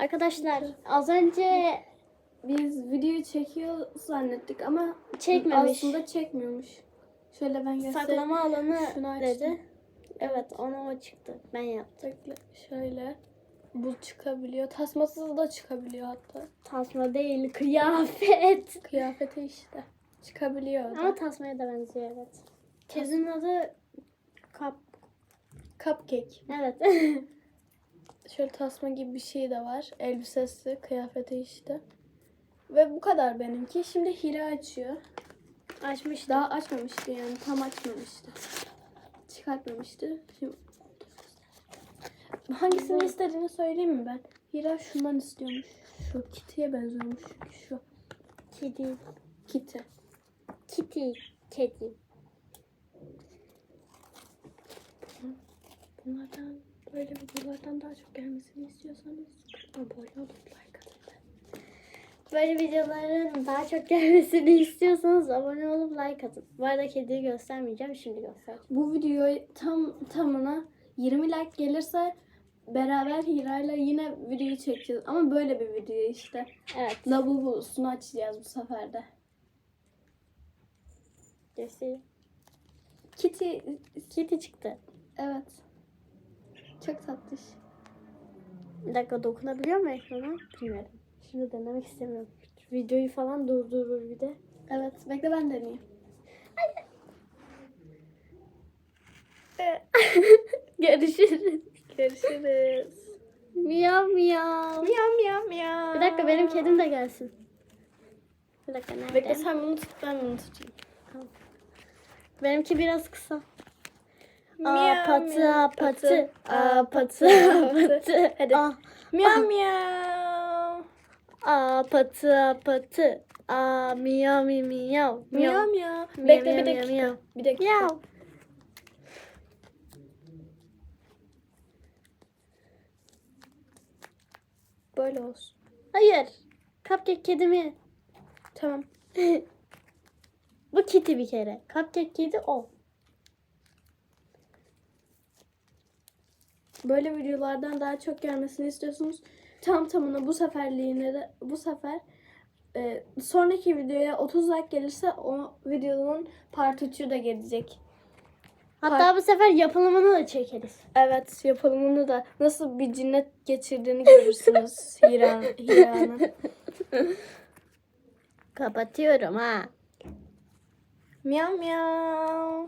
Arkadaşlar az önce Biz videoyu çekiyor zannettik ama Çekmemiş. aslında çekmiyormuş. Şöyle ben göstereyim. saklama alanı Şunu dedi. Evet ona o çıktı. Ben yaptım. Şöyle. Bu çıkabiliyor. Tasmasız da çıkabiliyor hatta. Tasma değil kıyafet. Kıyafete işte. Çıkabiliyor. Ama tasmaya da benziyor evet. Kedinin adı kap. Cupcake. Evet. Şöyle tasma gibi bir şey de var. Elbisesi, kıyafeti işte. Ve bu kadar benimki. Şimdi Hira açıyor. Açmış Daha açmamıştı yani. Tam açmamıştı. Çıkartmamıştı. Şimdi Hangisini istediğini söyleyeyim mi ben? Hira şundan istiyormuş. Şu Kitty'ye benziyormuş. Şu Kedi. Kitty. Kitty. Kedi. Bunlardan böyle videolardan daha çok gelmesini istiyorsanız abone olup like atın. Böyle videoların daha çok gelmesini istiyorsanız abone olup like atın. Bu arada kediyi göstermeyeceğim. Şimdi göstereceğim. Bu videoyu tam tamına 20 like gelirse beraber Hira'yla yine videoyu çekeceğiz. Ama böyle bir video işte. Evet. Lavabosunu açacağız bu sefer de. Göstereyim. Kitty Kitty çıktı. evet. Çok tatlış. Bir dakika dokunabiliyor mu ekrana? Bilmiyorum. Şimdi denemek istemiyorum. Videoyu falan durdurur bir de. Evet. Bekle ben deneyeyim. Görüşürüz. Görüşürüz. Miyav miyav. Miyav miyav miyav. Bir dakika benim kedim de gelsin. Bir dakika nerede? Bekle sen bunu tut ben bunu tutayım. Benimki biraz kısa. Miyav, Apatı apatı. Apatı apatı. Hadi. Ah, Miyav miyav. Apatı apatı. Aa miyav miyav miyav. Miyav miyav. Bekle bir dakika. miyav. Bir dakika. Miyav. Böyle olsun. Hayır. Cupcake kedimi. Tamam. Bu Kitty bir kere. Cupcake kedi o. Böyle videolardan daha çok gelmesini istiyorsunuz. Tam tamına bu seferliğine de bu sefer e, sonraki videoya 30 like gelirse o videonun part 3'ü de gelecek. Hatta bu sefer yapılımını da çekeriz. Evet yapılımını da nasıl bir cinnet geçirdiğini görürsünüz Hira, Hira'nın. Kapatıyorum ha. Miyav miyav.